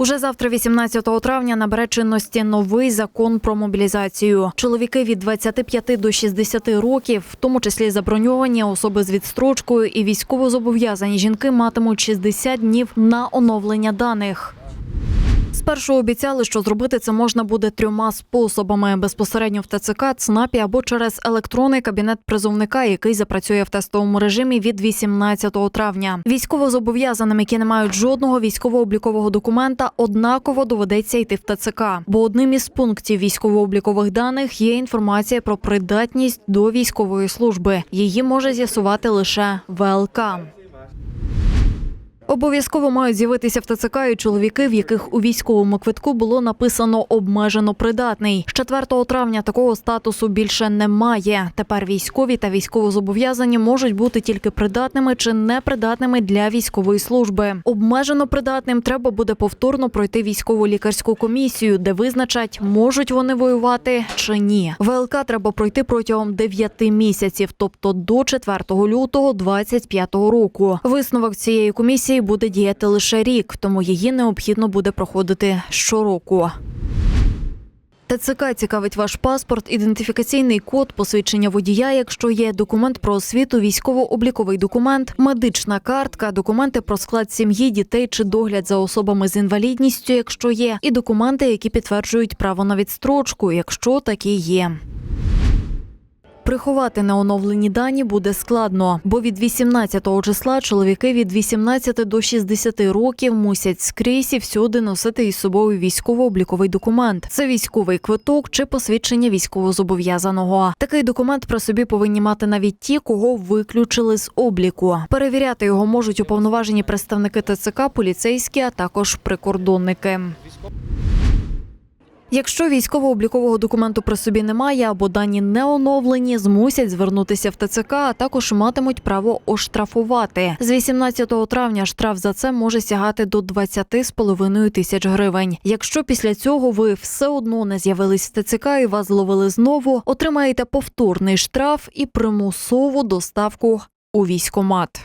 Уже завтра, 18 травня, набере чинності новий закон про мобілізацію. Чоловіки від 25 до 60 років, в тому числі заброньовані особи з відстрочкою і військовозобов'язані жінки, матимуть 60 днів на оновлення даних. Спершу обіцяли, що зробити це можна буде трьома способами: безпосередньо в ТЦК, ЦНАПі або через електронний кабінет призовника, який запрацює в тестовому режимі від 18 травня. Військовозобов'язаним, які не мають жодного військово-облікового документа, однаково доведеться йти в ТЦК. Бо одним із пунктів військово-облікових даних є інформація про придатність до військової служби. Її може з'ясувати лише ВЛК. Обов'язково мають з'явитися в ТЦК і чоловіки, в яких у військовому квитку було написано обмежено придатний. З 4 травня такого статусу більше немає. Тепер військові та військовозобов'язані можуть бути тільки придатними чи непридатними для військової служби. Обмежено придатним треба буде повторно пройти військову лікарську комісію, де визначать, можуть вони воювати чи ні. ВЛК треба пройти протягом 9 місяців, тобто до 4 лютого 2025 року. Висновок цієї комісії буде діяти лише рік, тому її необхідно буде проходити щороку. ТЦК цікавить ваш паспорт, ідентифікаційний код, посвідчення водія, якщо є документ про освіту, військово-обліковий документ, медична картка, документи про склад сім'ї, дітей чи догляд за особами з інвалідністю, якщо є, і документи, які підтверджують право на відстрочку, якщо такі є. Приховати неоновлені дані буде складно, бо від 18 числа чоловіки від 18 до 60 років мусять скрізь і всюди носити із собою військово-обліковий документ. Це військовий квиток чи посвідчення військовозобов'язаного. Такий документ при собі повинні мати навіть ті, кого виключили з обліку. Перевіряти його можуть уповноважені представники ТЦК, поліцейські, а також прикордонники. Якщо військово-облікового документу при собі немає або дані не оновлені, змусять звернутися в ТЦК, а також матимуть право оштрафувати. З 18 травня штраф за це може сягати до 20,5 тисяч гривень. Якщо після цього ви все одно не з'явились в ТЦК і вас зловили знову, отримаєте повторний штраф і примусову доставку у військомат.